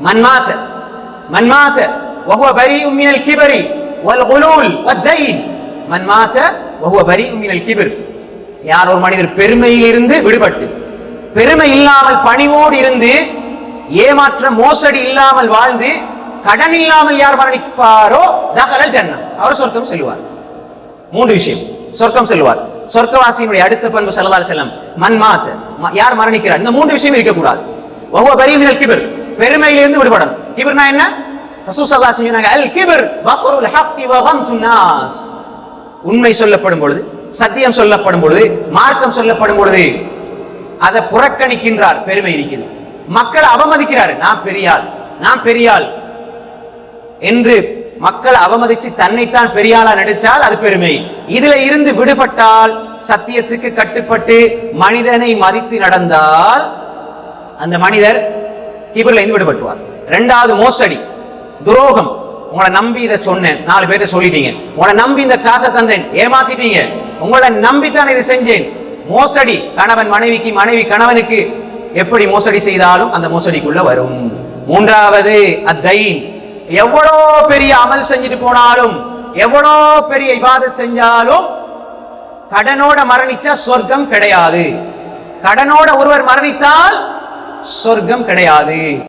மன் மாத்த மன் மாத்த وهو بريء من الكبر والغلول والدين من مات وهو بريء من الكبر யார் ஒரு மனிதர் பெருமையிலிருந்து விடுபட்டு பெருமை இல்லாமல் பணிவோடு இருந்து ஏமாற்ற மோசடி இல்லாமல் வாழ்ந்து கடன் இல்லாமல் யார் மரணிப்பாரோ தகரல் ஜன்னம் அவர் சொர்க்கம் செல்வார் மூன்று விஷயம் சொர்க்கம் செல்வார் சொர்க்கவாசியினுடைய அடுத்த பண்பு செல்லதால் செல்லம் மண் மாத்த ம- யார் மரணிக்கிறார் இந்த மூன்று விஷயம் இருக்கக்கூடாது ஒவ்வொரு பரிமினல் கிபர் பெருமையிலிருந்து விடுபடணும் கிபிர்னா என்ன? ரசூல் ஸல்லல்லாஹு அல் கிபிர் பத்ருல் ஹக்கி வகம் துன்னாஸ் உண்மை சொல்லப்படும் பொழுது சத்தியம் சொல்லப்படும் பொழுது மார்க்கம் சொல்லப்படும் பொழுது அதை புறக்கணிக்கின்றார் பெருமை இருக்குது மக்களை அவமதிக்கிறார் நான் பெரியாள் நான் பெரியாள் என்று மக்கள் அவமதிச்சு தன்னைத்தான் பெரியாளா நடிச்சால் அது பெருமை. இதுல இருந்து விடுபட்டால் சத்தியத்துக்கு கட்டுப்பட்டு மனிதனை மதித்து நடந்தால் அந்த மனிதர் கிபர்ல இருந்து விடுபட்டுவார். ரெண்டாவது மோசடி. துரோகம். உங்களை நம்பி இதை சொன்னேன். நாலு பேர்ட்ட சொல்லிட்டீங்க. உங்களை நம்பி இந்த காசை தந்தேன். ஏமாத்திட்டீங்க. உங்களை நம்பித்தான் இதை செஞ்சேன். மோசடி. கணவன் மனைவிக்கு மனைவி கணவனுக்கு எப்படி மோசடி செய்தாலும் அந்த மோசடிக்குள்ள வரும். மூன்றாவது அத்தைன். எவ்வளோ பெரிய அமல் செஞ்சுட்டு போனாலும் எவ்வளோ பெரிய இவாத செஞ்சாலும் கடனோட மரணிச்சா சொர்க்கம் கிடையாது. கடனோட ஒருவர் மரணித்தால் சொர்க்கம் கிடையாது.